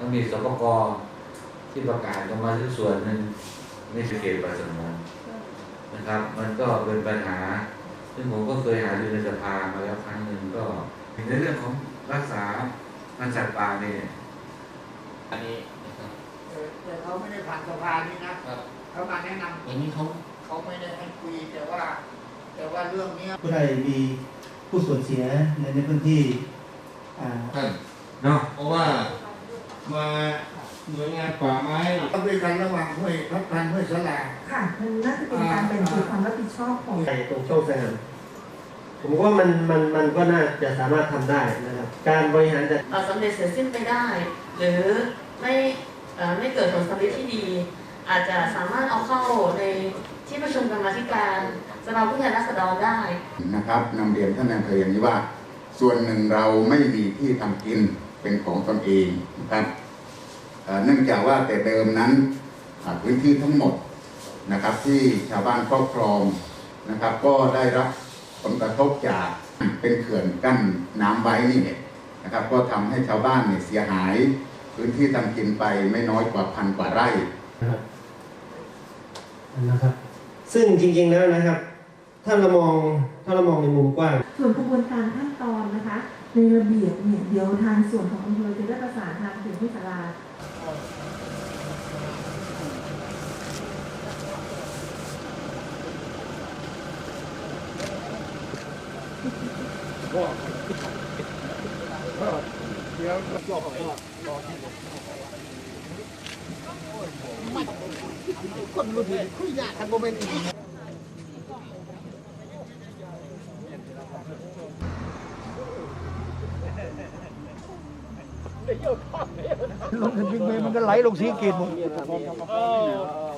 ก็มีสปกที่ประกาศกันมาที่ส่วนหนึ่งไม่ใช่เขตป่าสงวนนะครับ มันก็เป็นปัญหา ซึ่งผมก็เคยหารือในสภามาแล้วครั้งหนึ่งก็ในเรื่องของรักษาพันธุ์สัตว์ป่าเนี่ยอันนี้นะครับเออแต่เขาไม่ได้ผ่านสภานี่นะครับเขามาแนะนำอย่างนี้เขาเขาไม่ได้ให้คุยแต่ว่า แต่ว่าเรื่องเนี้ยผู้ใดมีผู้สูญเสียในในพื้นที่อ่าท่านเนาะเพราะว่า มาหน่วยงานป่าไม้ต้องด้วยกันระหว่างห้วยพัดพันห้วยสลาค่ะมันน่าจะเป็นการแบ่งเขตความรับผิดชอบของใส่ตรงช่องสนามผมว่ามันมันมันก็น่าจะสามารถทำได้นะครับ การบริหารจัดเอ่อสำเร็จเสร็จสิ้นไปได้ หรือไม่เอ่อไม่เกิดผลสำเร็จที่ดี อาจจะสามารถเอาเข้าในที่ประชุมกรรมาธิการสภาผู้แทนราษฎรได้นะครับนำเรียนท่านนายอำเภออย่างนี้ว่า ส่วนหนึ่งเราไม่มีที่ทำกิน เป็นของตนเองนะครับเอ่อเนื่องจากว่าแต่เดิมนั้นอ่าพื้นที่ทั้งหมดนะครับ ที่ชาวบ้านครอบครองนะครับ ก็ได้รับผลกระทบจากเป็นเขื่อนกั้นน้ำไว้นี่เนี่ยนะครับ ก็ทำให้ชาวบ้านเนี่ยเสียหาย พื้นที่ทำกินไปไม่น้อยกว่าพันกว่าไร่นะครับ ซึ่งจริงๆแล้วนะครับ ถ้าเรามองถ้าเรามองในมุมกว้าง ส่วนกระบวนการขั้นตอนนะคะ ในระเบียบเนี่ยเดี๋ยวทางส่วนของอำเภอจะได้ประสานทางถึงที่ศาลาก็เดี๋ยวรอบอบรอที่คนรุ่นนี้คุยยากทันโมเมนต์ ก็ไหลลงสีเกตหมด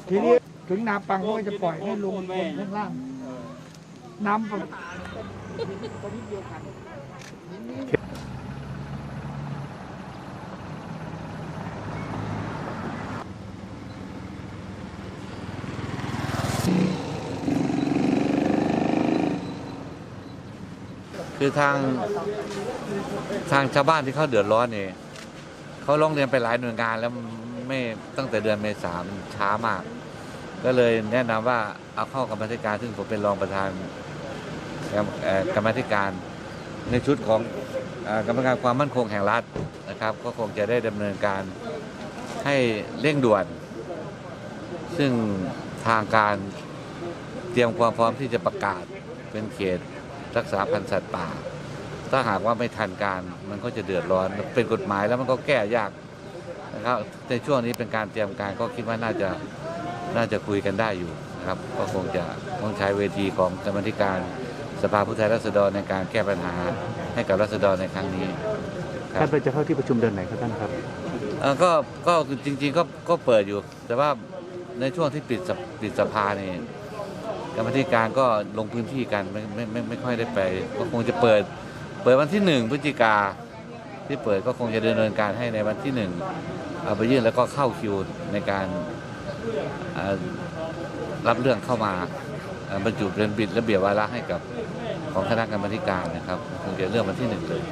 ทีนี้ถึงนาปังเขาก็จะปล่อยให้ลงบนข้างล่าง น้ำประคือทางทางชาวบ้านที่เขาเดือดร้อนเนี่ย เขาร้องเรียนไปหลายหน่วยงานแล้วไม่ตั้งแต่เดือนเมษายนช้ามาก ก็เลยแนะนำว่าเอาเข้ากรรมธิการซึ่งผมเป็นรองประธานกรรมธิการในชุดของกรรมการความมั่นคงแห่งรัฐนะครับ ก็คงจะได้ดำเนินการให้เร่งด่วน ซึ่งทางการเตรียมความพร้อมที่จะประกาศเป็นเขตรักษาพันธุ์สัตว์ป่า ถ้าหากว่าไม่ทันการมันก็จะเดือดร้อนเป็นกฎหมายแล้วมันก็แก้ยากนะครับในช่วงนี้เป็นการเตรียมการก็คิดว่าน่าจะน่าจะคุยกันได้อยู่นะครับก็คงจะต้องใช้เวทีของกรรมาธิการสภาผู้แทนราษฎรในการแก้ปัญหาให้กับราษฎรในครั้งนี้คท่ารันบไปจะเข้าที่ประชุมเดือนไหนครับท่านครับเอ่อก็ก็จริงๆก็ก็เปิดอยู่ แต่ว่าในช่วงที่ปิดสภปิดสภานี่กรรมาธิการก็ลงพื้นที่กันไม่ไม่ไม่ไม่ค่อยได้ไป ก็คงจะเปิด เปิดวันที่หนึ่งพฤศจิกาที่เปิดก็คงจะดำเนินการให้ในวันที่หนึ่งเอาไปยื่นแล้วก็เข้าคิวในการรับเรื่องเข้ามาบรรจุเป็นบิดระเบียบวาระให้กับของคณะกรรมาธิการนะครับคงจะเรื่องวันที่หนึ่งเลย